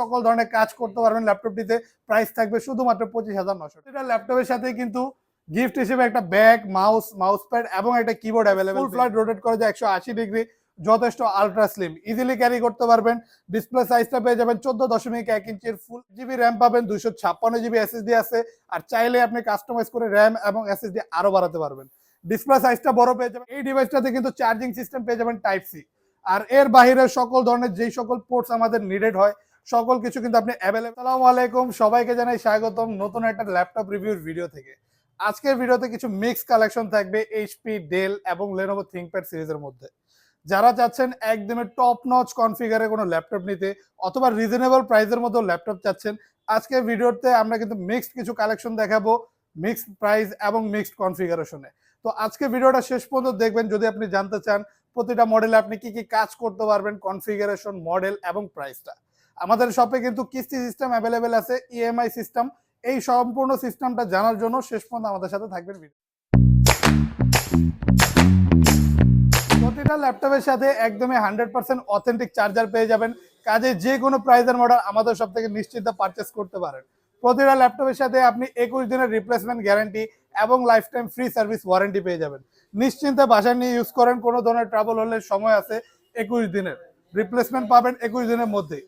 সকল ধরনের কাজ করতে পারবেন ল্যাপটপটিতে। প্রাইস থাকবে শুধুমাত্র পঁচিশ হাজার নশো এটা ল্যাপটপের সাথে কিন্তু গিফট হিসেবে একটা ব্যাগ মাউস মাউস প্যাড এবং একটা কিবোর্ড অ্যাভেলেবল ফ্লাইট রোটেট করা যায় একশো আশি ডিগ্রি যথেষ্ট আলট্রা স্লিম ইজিলি ক্যারি করতে পারবেন। ডিসপ্লে সাইজটা পেয়ে যাবেন চোদ্দ দশমিক এক ইঞ্চির ফুল জিবি র্যাম পাবেন দুইশো ছাপ্পান্ন জিবি এসএসডি আছে। আর চাইলে আপনি কাস্টমাইজ করে র্যাম এবং এসএসডি আরও বাড়াতে পারবেন। ডিসপ্লে সাইজটা বড় পেয়ে যাবেন। এই ডিভাইসটাতে কিন্তু চার্জিং সিস্টেম পেয়ে যাবেন টাইপ সি আর এর বাহিরে সকল ধরনের যেই সকল পোর্টস আমাদের নিডেড হয় সকল কিছু কিন্তু আপনি অ্যাভেলেবল সালামু আলাইকুম, সবাইকে জানাই স্বাগতম নতুন একটা ল্যাপটপ রিভিউর ভিডিও থেকে। আজকের ভিডিওতে কিছু মিক্স কালেকশন থাকবে এইচপি ডেল এবং লেনোভো থিংকপ্যাড সিরিজের মধ্যে। যারা চাচ্ছেন একদমই টপ নচ কনফিগারে কোনো ল্যাপটপ নিতে অথবা রিজনেবল প্রাইসের মধ্যে ল্যাপটপ চাচ্ছেন, আজকের ভিডিওতে আমরা কিন্তু মিক্সড কিছু কালেকশন দেখাবো মিক্সড প্রাইস এবং মিক্সড কনফিগারেশনে তো আজকে ভিডিওটা শেষ পর্যন্ত দেখবেন, যদি আপনি জানতে চান প্রতিটা মডেলে আপনি কি কি কাজ করতে পারবেন কনফিগারেশন মডেল এবং প্রাইসটা আমাদের শপে কিন্তু কিস্তি সিস্টেম অ্যাভেলেবেল আছে ইএমআই সিস্টেম এই সম্পূর্ণ সিস্টেমটা জানার জন্য শেষ পর্যন্ত আমাদের সাথে থাকবেন প্রতিটা ল্যাপটপের সাথে একদমই হান্ড্রেড পার্সেন্ট অথেন্টিক চার্জার পেয়ে যাবেন। কাজে যে কোনো প্রাইজের মডেল আমাদের সব থেকে নিশ্চিত পারচেস করতে পারেন। প্রতিটা ল্যাপটপের সাথে আপনি একুশ দিনের রিপ্লেসমেন্ট গ্যারান্টি এবং lifetime free service warranty পেয়ে যাবেন। নিশ্চিন্তে বাসায় নিয়ে ইউজ করেন, কোনো ধরনের ট্রাবল হলে সময় আছে একুশ দিনের। রিপ্লেসমেন্ট পাবেন একুশ দিনের মধ্যেই।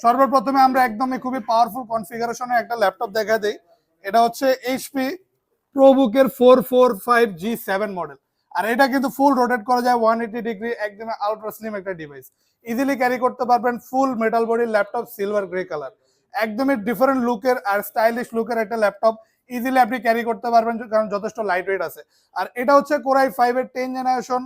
সর্বপ্রথমে আমরা একদমই খুবই পাওয়ারফুল কনফিগারেশনে একটা ল্যাপটপ দেখা দেই। এটা হচ্ছে HP প্রোবুকের four four five G seven model আর এটা কিন্তু ফুল রোটেট করা যায় ওয়ান এইটি ডিগ্রি একদম আলট্রা স্লিম একটা ডিভাইস ইজিলি ক্যারি করতে পারবেন full metal body laptop silver grey colour একদমই ডিফারেন্ট লুকের আর স্টাইলিশ লুকের একটা ল্যাপটপ ইজিলি আপনি ক্যারি করতে পারবেন, কারণ যথেষ্ট লাইট ওয়েট আছে। আর এটা হচ্ছে কোরাই ফাইভ এর টেন জেনারেশন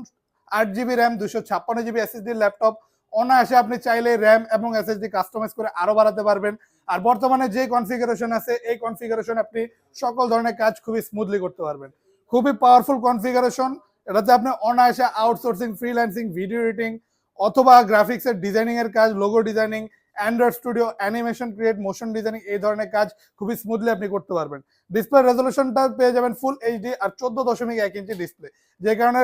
আট জিবি র্যাম দুশো ছাপ্পান্ন জিবি এসএসডি ল্যাপটপ অনায়াসে আপনি চাইলে র্যাম এবং এসএসডি কাস্টমাইজ করে আরও বাড়াতে পারবেন। আর বর্তমানে যে কনফিগারেশন আছে, এই কনফিগারেশন আপনি সকল ধরনের কাজ খুবই স্মুথলি করতে পারবেন। খুবই পাওয়ারফুল কনফিগারেশন এটাতে আপনি অনায়াসে আউটসোর্সিং ফ্রিল্যান্সিং ভিডিও এডিটিং অথবা গ্রাফিক্সের ডিজাইনিং এর কাজ logo designing Android Studio animation create motion designing এই ধরনের কাজ খুবই স্মুথলি আপনি করতে পারবেন। ডিসপ্লে রেজলিউশনটা পেয়ে যাবেন ফুল এইচডি আর চোদ্দ দশমিক এক ইঞ্চি ডিসপ্লে যে কারণে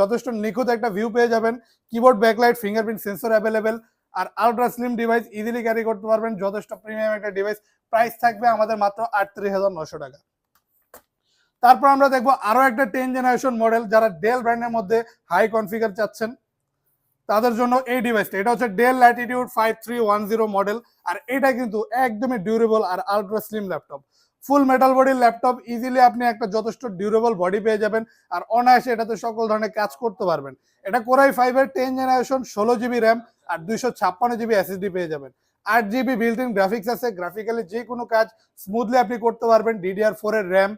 যথেষ্ট নিখুঁত একটা ভিউ পেয়ে যাবেন। Keyboard backlight fingerprint sensor available আর ultra slim device easily carry করতে পারবেন। যথেষ্ট প্রিমিয়াম একটা ডিভাইস প্রাইস থাকবে আমাদের মাত্র আটত্রিশ হাজার নশো টাকা। তারপর আমরা দেখব আরও একটা টেন জেনারেশন মডেল যারা ডেল ব্র্যান্ডের মধ্যে হাই কনফিগার চাচ্ছেন। তাদের জন্য এই ডিভাইসটা এটা হচ্ছে Dell Latitude five three one zero model আর এটা কিন্তু একদমই ডিউরেবল আর ultra slim laptop full metal বডির ল্যাপটপ ইজিলি আপনি একটা যথেষ্ট ডিউরেবল বডি পেয়ে যাবেন আর অনায়াসে এটাতে সকল ধরনের কাজ করতে পারবেন। এটা কোরাই ফাইভের টেন জেনারেশন ষোলো জিবি র্যাম আর দুইশো ছাপ্পান্ন জিবি এসএসডি পেয়ে যাবেন। আট জিবি বিল্ট ইন গ্রাফিক্স আছে। গ্রাফিক্যালি যে কোনো কাজ স্মুথলি আপনি করতে পারবেন। ডিডিআর ফোর এর র্যাম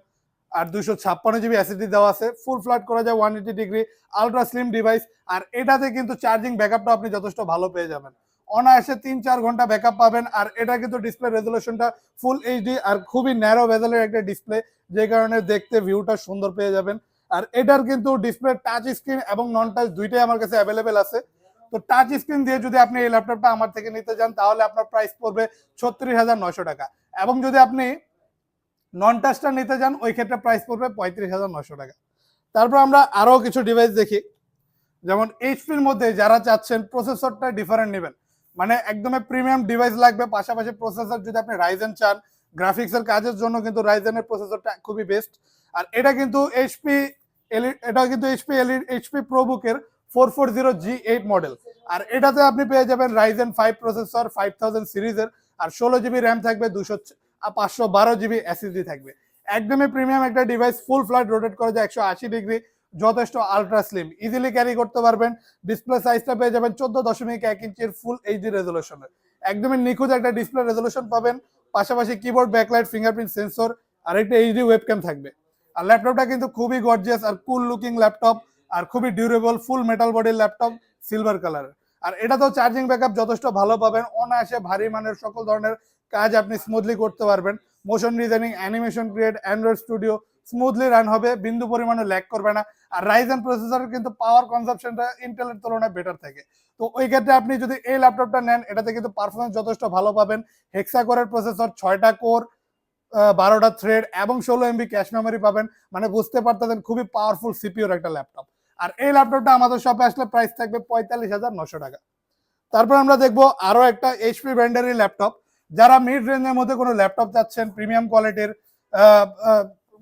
আর দুশো ছাপ্পান্ন জিবি অ্যাসিডি দেওয়া আছে। ফুল ফ্ল্যাট করা যায় one eighty degree ultra slim device আর এটাতে কিন্তু চার্জিং ব্যাকআপটা আপনি যথেষ্ট ভালো পেয়ে যাবেন। অনায়াসে তিন চার ঘণ্টা ব্যাকআপ পাবেন। আর এটা কিন্তু ডিসপ্লে রেজলিউশনটা ফুল এইচডি আর খুবই ন্যারো ভেজেলের একটা ডিসপ্লে যে কারণে দেখতে ভিউটা সুন্দর পেয়ে যাবেন। আর এটার কিন্তু ডিসপ্লে টাচ স্ক্রিন এবং নন টাচ দুইটাই আমার কাছে অ্যাভেলেবেল আছে। তো টাচ স্ক্রিন দিয়ে যদি আপনি এই ল্যাপটপটা আমার থেকে নিতে যান তাহলে আপনার প্রাইস পড়বে ছত্রিশ হাজার নয়শো টাকা। এবং যদি আপনি নন টাচটা নিতে যান, ওই ক্ষেত্রে প্রাইস পড়বে পঁয়ত্রিশ হাজার নশো টাকা। তারপর আমরা আরও কিছু ডিভাইস দেখি। যেমন এইচপির মধ্যে যারা চাচ্ছেন প্রসেসরটা ডিফারেন্ট নেবেন। মানে একদমই প্রিমিয়াম ডিভাইস লাগবে, পাশাপাশি প্রসেসর যদি আপনি রাইজেন চান গ্রাফিক্সের কাজের জন্য কিন্তু রাইজেনের প্রসেসরটা খুবই বেস্ট আর এটা কিন্তু এইচপি এটা কিন্তু HP HP প্রোবুকের four four zero G eight model আর এটাতে আপনি পেয়ে যাবেন Ryzen five processor five thousand সিরিজের আর ষোলো জিবি র্যাম থাকবে দুশো পাঁচশো বারো জিবি এসএসডি থাকবে। একদমই প্রিমিয়াম একটা ডিভাইস ফুল ফ্লাইট রোটেট করা যায় একশো আশি ডিগ্রি যথেষ্ট আলট্রা স্লিম ইজিলি ক্যারি করতে পারবেন ডিসপ্লে সাইজটা পেয়ে যাবেন চোদ্দ দশমিক এক ইঞ্চির ফুল এইচডি রেজলিউশনের একদমই নিখুঁত একটা ডিসপ্লে রেজলিউশন পাবেন, পাশাপাশি কিবোর্ড ব্যাকলাইট ফিঙ্গারপ্রিন্ট সেন্সর আর একটা এইচডি ওয়েবক্যাম থাকবে। আর ল্যাপটপটা কিন্তু খুবই গর্জিয়াস আর কুল লুকিং ল্যাপটপ আর খুবই ডিউরেবল ফুল মেটাল বডির ল্যাপটপ সিলভার কালারের আর এটা তো চার্জিং ব্যাকআপ যথেষ্ট ভালো পাবেন, অনায়াসে ভারী মানের সকল ধরনের কাজ আপনি স্মুথলি করতে পারবেন। Motion designing animation create Android Studio smoothly run হবে, বিন্দু পরিমাণে ল্যাক করবে না। আর রাইজেন প্রসেসরের কিন্তু পাওয়ার কনজাম্পশনটা ইন্টেলের তুলনায় বেটার থাকে। তো ওই ক্ষেত্রে আপনি যদি এই ল্যাপটপটা নেন, এটাতে কিন্তু পারফরমেন্স যথেষ্ট ভালো পাবেন। হেক্সা কোরের প্রসেসর ছয়টা কোর বারোটা থ্রেড এবং ষোলো এমবি ক্যাশ মেমোরি পাবেন। মানে বুঝতে পারতেন খুবই পাওয়ারফুল সিপিওর একটা ল্যাপটপ আর এই ল্যাপটপটা আমাদের শপে আসলে প্রাইস থাকবে পঁয়তাল্লিশ হাজার নশো টাকা। তারপর আমরা দেখব আরও একটা এইচপি ব্র্যান্ডেরই ল্যাপটপ যারা মিড রেঞ্জের মধ্যে কোনো ল্যাপটপ চাচ্ছেন প্রিমিয়াম কোয়ালিটির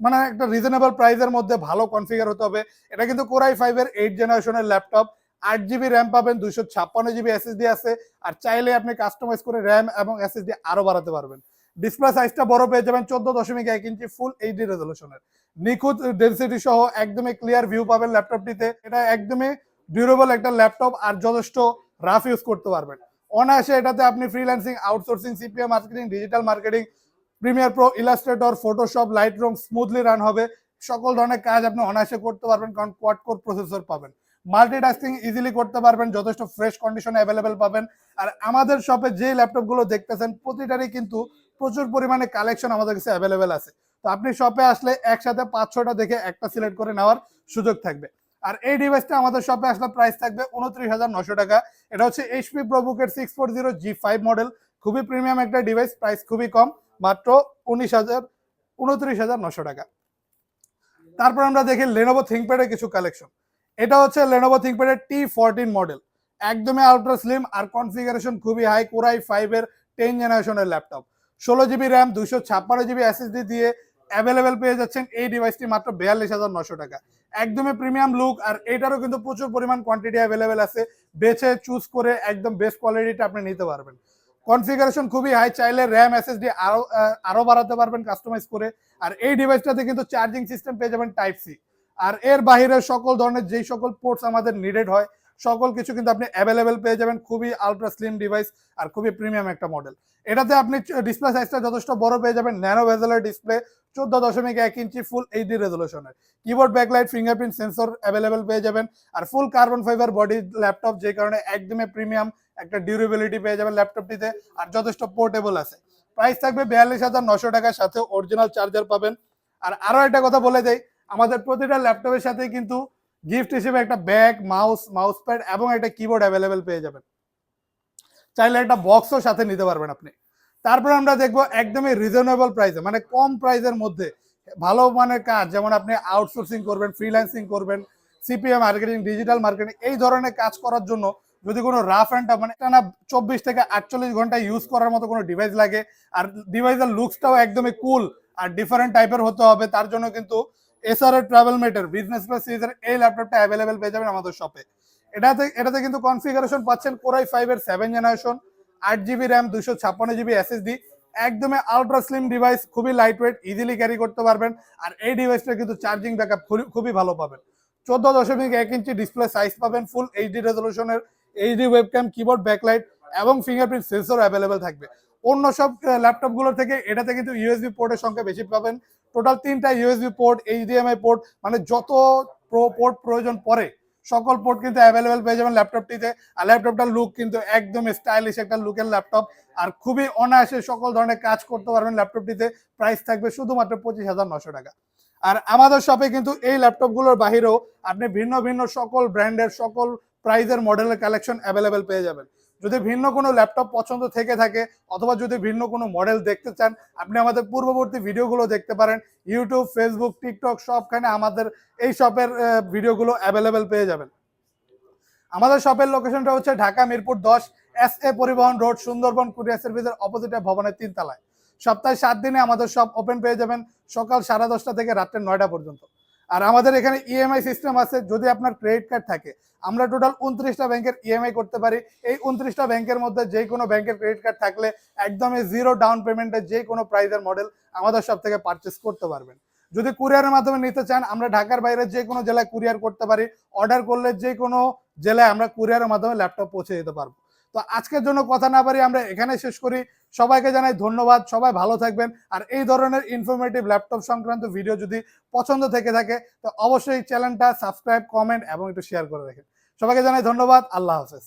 মানে একটা রিজনেবল প্রাইসের মধ্যে ভালো কনফিগার হতে হবে। এটা কিন্তু কোরাই ফাইভ এর এইট জেনারেশনের ল্যাপটপ আট জিবি র্যাম পাবেন, দুইশো ছাপ্পান্ন জিবি এসএসডি আছে। আর চাইলে আপনি কাস্টমাইজ করে র্যাম এবং এসএসডি আরও বাড়াতে পারবেন। ডিসপ্লে সাইজটা বড় পেয়ে যাবেন চোদ্দ দশমিক এক ইঞ্চি ফুল এইচডি রেজলিউশনের নিখুঁত ডেন্সিটি সহ একদমই ক্লিয়ার ভিউ পাবেন ল্যাপটপটিতে এটা একদমই ডিউরেবল একটা ল্যাপটপ আর যথেষ্ট রাফ ইউজ করতে পারবেন। অনায়াসে এটাতে আপনি freelancing outsourcing CPM marketing digital marketing Premiere Pro Illustrator Photoshop Lightroom smoothly run হবে। সকল ধরনের কাজ আপনি অনায়াসে করতে পারবেন কারণ কোয়াড কোর প্রসেসর পাবেন। মাল্টি মাল্টিটাস্কিং ইজিলি করতে পারবেন, যথেষ্ট ফ্রেশ কন্ডিশনে অ্যাভেলেবেল পাবেন। আর আমাদের শপে যে ল্যাপটপগুলো দেখতেছেন, প্রতিটারই কিন্তু প্রচুর পরিমাণে কালেকশন আমাদের কাছে অ্যাভেলেবেল আছে। তো আপনি শপে আসলে একসাথে পাঁচ ছটা দেখে একটা সিলেক্ট করে নেওয়ার সুযোগ থাকবে। আর এই ডিভাইসটা আমাদের শপে আসলে প্রাইস থাকবে উনত্রিশ হাজার নশো টাকা। এটা হচ্ছে HP প্রবুকের six four zero G five model খুবই প্রিমিয়াম একটা ডিভাইস প্রাইস খুবই কম, মাত্র উনিশ হাজার উনত্রিশ হাজার নশো টাকা। তারপর আমরা দেখি লেনোভো থিঙ্কপ্যাডের কিছু কালেকশন এটা হচ্ছে লেনোভো থিঙ্কপ্যাডের টি ফোরটিন মডেল একদমই আলট্রা স্লিম আর কনফিগারেশন খুবই হাই কোরাই ফাইভের টেন জেনারেশনের ল্যাপটপ ষোলো জিবি র্যাম দুশো ছাপ্পান্ন জিবি এসএসডি দিয়ে অ্যাভেলেবেল পেয়ে যাচ্ছেন এই ডিভাইসটি মাত্র বিয়াল্লিশ হাজার নশো টাকা। একদমই প্রিমিয়াম লুক আর এটারও কিন্তু প্রচুর পরিমাণ কোয়ান্টিটি অ্যাভেলেবেল আছে। বেছে চুজ করে একদম বেস্ট কোয়ালিটিটা আপনি নিতে পারবেন। কনফিগারেশন খুবই হাই চাইলে র্যাম এসএসডি আরও আরও বাড়াতে পারবেন কাস্টমাইজ করে। আর এই ডিভাইসটাতে কিন্তু চার্জিং সিস্টেম পেয়ে যাবেন টাইপ সি আর এর বাহিরে সকল ধরনের যেই সকল পোর্টস আমাদের নিডেড হয়, সকল কিছু কিন্তু আপনি অ্যাভেলেবেল পেয়ে যাবেন। খুবই আলট্রা স্লিম ডিভাইস আর খুবই প্রিমিয়াম একটা মডেল এটাতে আপনি ডিসপ্লে সাইজটা যথেষ্ট বড় পেয়ে যাবেন। ন্যানো ভেজেলের ডিসপ্লে চোদ্দ দশমিক এক ইঞ্চি full HD রেজলিউশনের keyboard backlight fingerprint sensor available পেয়ে যাবেন। আর full carbon fibre body laptop যে কারণে একদমই প্রিমিয়াম একটা ডিউরেবিলিটি পেয়ে যাবেন ল্যাপটপটিতে আর যথেষ্ট পোর্টেবল আছে। প্রাইস থাকবে বিয়াল্লিশ হাজার নশো টাকার সাথে অরিজিনাল চার্জার পাবেন। আর আরও একটা কথা বলে দেই, আমাদের প্রতিটা ল্যাপটপের সাথে কিন্তু গিফট হিসেবে একটা ব্যাগ মাউস মাউস প্যাড এবং একটা কিবোর্ড অ্যাভেলেবেল পেয়ে যাবেন। চাইলে একটা বক্সও সাথে নিতে পারবেন আপনি। তারপর আমরা দেখব একদমই রিজনেবল প্রাইসে মানে কম প্রাইসের মধ্যে। ভালো মানের কাজ, যেমন আপনি আউটসোর্সিং করবেন ফ্রিল্যান্সিং করবেন সিপিএম মার্কেটিং ডিজিটাল মার্কেটিং এই ধরনের কাজ করার জন্য যদি কোনো রাফ অ্যান্ড মানে টানা চব্বিশ থেকে আটচল্লিশ ঘণ্টা ইউজ করার মতো কোনো ডিভাইস লাগে, আর ডিভাইসের লুকসটাও একদমই কুল আর ডিফারেন্ট টাইপের হতে হবে, তার জন্য কিন্তু এসআর ট্রাভেল মেটার বিজনেস প্লাস সিরিজের এই ল্যাপটপটা অ্যাভেলেবেল পেয়ে যাবেন আমাদের শপে এটাতে এটাতে কিন্তু কনফিগারেশন পাচ্ছেন কোরাই ফাইভ এর সেভেন জেনারেশন আট জিবি র্যাম দুশো ছাপ্পান্ন জিবি এসএসডি একদমই আলট্রা স্লিম ডিভাইস খুবই লাইট ওয়েট ইজিলি ক্যারি করতে পারবেন। আর এই ডিভাইসটা কিন্তু চার্জিং ব্যাকআপ খুবই ভালো পাবেন। চোদ্দ দশমিক এক ইঞ্চি ডিসপ্লে সাইজ পাবেন ফুল এইচডি রেজলিউশনের এইচডি ওয়েবক্যাম কিবোর্ড ব্যাকলাইট এবং ফিঙ্গারপ্রিন্ট সেন্সর অ্যাভেলেবেল থাকবে। অন্য সব ল্যাপটপগুলোর থেকে এটাতে কিন্তু ইউএসবি পোর্টের সংখ্যা বেশি পাবেন। টোটাল তিনটা ইউএসবি পোর্ট এইচডিএমআই পোর্ট মানে যত প্রো পোর্ট প্রয়োজন পড়ে সকল পোর্ট কিন্তু অ্যাভেলেবেল পেয়ে যাবেন ল্যাপটপটিতে আর ল্যাপটপটার লুক কিন্তু একদম স্টাইলিশ একটা লুকের ল্যাপটপ আর খুবই অনায়াসে সকল ধরনের কাজ করতে পারবেন ল্যাপটপটিতে প্রাইস থাকবে শুধুমাত্র পঁচিশ হাজার নশো টাকা। আর আমাদের শপে কিন্তু এই ল্যাপটপগুলোর বাহিরেও আপনি ভিন্ন ভিন্ন সকল ব্র্যান্ডের সকল প্রাইজের মডেলের কালেকশন অ্যাভেলেবেল পেয়ে যাবেন। যদি ভিন্ন কোনো ল্যাপটপ পছন্দ থেকে থাকে অথবা যদি ভিন্ন কোনো মডেল দেখতে চান, আপনি আমাদের পূর্ববর্তী ভিডিওগুলো দেখতে পারেন। ইউটিউব ফেসবুক টিকটক সবখানে আমাদের এই শপের ভিডিওগুলো অ্যাভেলেবেল পেয়ে যাবেন। আমাদের শপের লোকেশনটা হচ্ছে ঢাকা মিরপুর দশ এস এ পরিবহন রোড, সুন্দরবন, কুরিয়ার সার্ভিসের অপোজিটে ভবনের তিনতলায়। সপ্তাহে সাত দিনে আমাদের শপ ওপেন পেয়ে যাবেন সকাল সাড়ে দশটা থেকে রাত্রে নয়টা পর্যন্ত। আর আমাদের এখানে ইএমআই সিস্টেম আছে, যদি আপনার ক্রেডিট কার্ড থাকে। আমরা টোটাল উনত্রিশটা ব্যাংকের ইএমআই করতে পারি। এই উনত্রিশটা ব্যাংকের মধ্যে যে কোনো ব্যাংকের ক্রেডিট কার্ড থাকলে একদমই জিরো ডাউন পেমেন্টে যে কোনো প্রাইজের মডেল আমাদের সব থেকে পারচেস করতে পারবেন। যদি কুরিয়ারের মাধ্যমে নিতে চান, আমরা ঢাকার বাইরে যে কোনো জেলায় কুরিয়ার করতে পারি। অর্ডার করলে যে কোনো জেলায় আমরা কুরিয়ারের মাধ্যমে ল্যাপটপ পৌঁছে দিতে পারব। তো আজকের জন্য কথা না পারি আমরা এখানে শেষ করি। সবাইকে জানাই ধন্যবাদ, সবাই ভালো থাকবেন। আর এই ধরনের ইনফরমেটিভ ল্যাপটপ সংক্রান্ত ভিডিও যদি পছন্দ থেকে থাকে, তো অবশ্যই চ্যানেলটা সাবস্ক্রাইব কমেন্ট এবং একটু শেয়ার করে রাখেন। সবাইকে জানাই ধন্যবাদ, আল্লাহ হাফেজ।